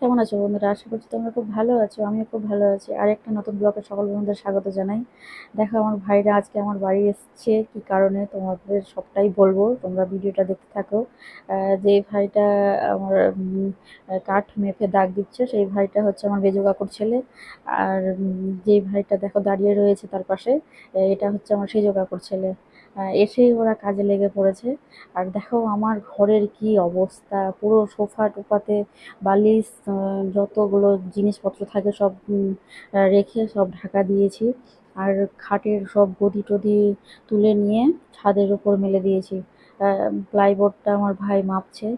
কেমন আছো বন্ধুরা? আশা করছি তোমরা খুব ভালো আছো, আমিও খুব ভালো আছি। আর একটা নতুন ব্লগে সকল বন্ধুদের স্বাগত জানাই। দেখো, আমার ভাইরা আজকে আমার বাড়ি এসছে। কি কারণে তোমাদের সবটাই বলব, তোমরা ভিডিওটা দেখতে থাকো। যে ভাইটা আমার কাঠ মেপে দাগ দিচ্ছে, সেই ভাইটা হচ্ছে আমার বেজো কাকুর ছেলে। আর যে ভাইটা দেখো দাঁড়িয়ে রয়েছে তার পাশে এটা হচ্ছে আমার সেজো কাকুর ছেলে। এসেই ওরা কাজে লেগে পড়েছে। আর দেখো আমার ঘরের কি অবস্থা, পুরো সোফা টোফাতে বালিশ যতগুলো জিনিসপত্র থাকে সব রেখে সব ঢাকা দিয়েছি। আর খাটের সব গদি টদি তুলে নিয়ে ছাদের উপর মেলে দিয়েছি। প্লাইবোর্ডটা আমার ভাই মাপছে।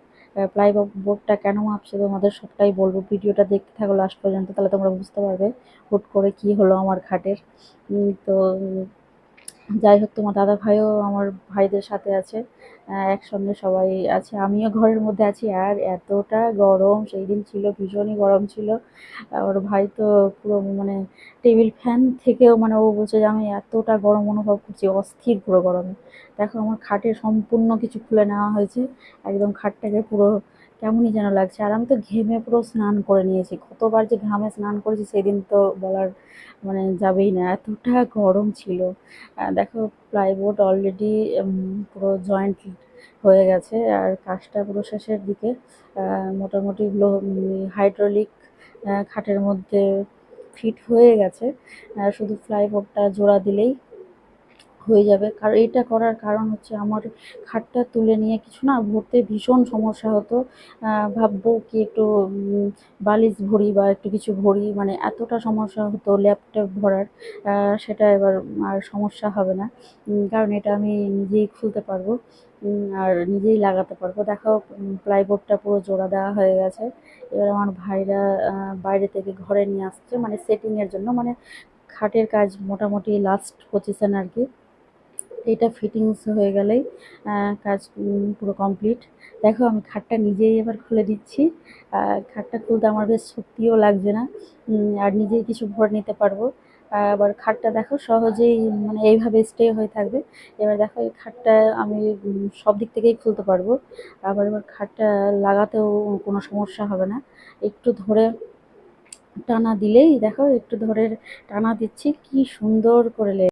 প্লাইবোর্ডটা কেন মাপছে তোমাদের সবটাই বলব। ভিডিওটা দেখতে থাকো লাস্ট পর্যন্ত, তাহলে তোমরা বুঝতে পারবে হুট করে কি হলো আমার খাটের। তো যাই হোক, তোমার দাদা ভাইও আমার ভাইদের সাথে আছে একসঙ্গে সবাই আছে। আমিও ঘরের মধ্যে আছি, আর এতটা গরম, সেই দিন ছিল, ভীষণই গরম ছিল। ওর ভাই তো পুরো মানে টেবিল ফ্যান থেকেও মানে ও বলছে যে, আমি এতটা গরম অনুভব করছি, অস্থির পুরো গরমে। দেখো, আমার খাটে সম্পূর্ণ কিছু খুলে নেওয়া হয়েছে। একদম খাটটাকে পুরো কেমনই যেন লাগছে। আর আমি তো ঘেমে পুরো স্নান করে নিয়েছি। কতবার যে ঘামে স্নান করেছি সেদিন তো বলার মানে যাবেই না। এতটা গরম ছিল। দেখো প্লাইবোর্ড অলরেডি পুরো জয়েন্ট হয়ে গেছে। আর কাজটা পুরো শেষের দিকে মোটামুটি হাইড্রোলিক খাটের মধ্যে ফিট হয়ে গেছে। শুধু প্লাইবোর্ডটা জোড়া দিলেই হয়ে যাবে। কারণ এটা করার কারণ হচ্ছে আমার খাটটা তুলে নিয়ে কিছু না ভরতে ভীষণ সমস্যা হতো। ভাববো কি একটু বালিশ ভরি বা একটু কিছু ভরি মানে এতটা সমস্যা হতো ল্যাপটপ ভরার। সেটা এবার আর সমস্যা হবে না। কারণ এটা আমি নিজেই খুলতে পারব আর নিজেই লাগাতে পারব। দেখো প্লাইবোর্ডটা পুরো জোড়া দেওয়া হয়ে গেছে। এবার আমার ভাইরা বাইরে থেকে ঘরে নিয়ে আসছে মানে সেটিংয়ের জন্য। মানে খাটের কাজ মোটামুটি লাস্ট পজিশন আর কি। এটা ফিটিংস হয়ে গেলেই কাজ পুরো কমপ্লিট দেখো, আমি খাটটা নিজেই এবার খুলে দিচ্ছি। খাটটা খুলতে আমার বেশ শক্তিও লাগছে না। আর নিজেই কিছু ভর নিতে পারব। আবার খাটটা দেখো, সহজেই মানে এইভাবে স্টে হয়ে থাকবে। এবার দেখো, এই খাটটা আমি সব দিক থেকেই খুলতে পারব। আবার এবার খাটটা লাগাতেও কোনো সমস্যা হবে না। একটু ধরে টানা দিলেই দেখো, একটু ধরে টানা দিচ্ছি। কি সুন্দর করে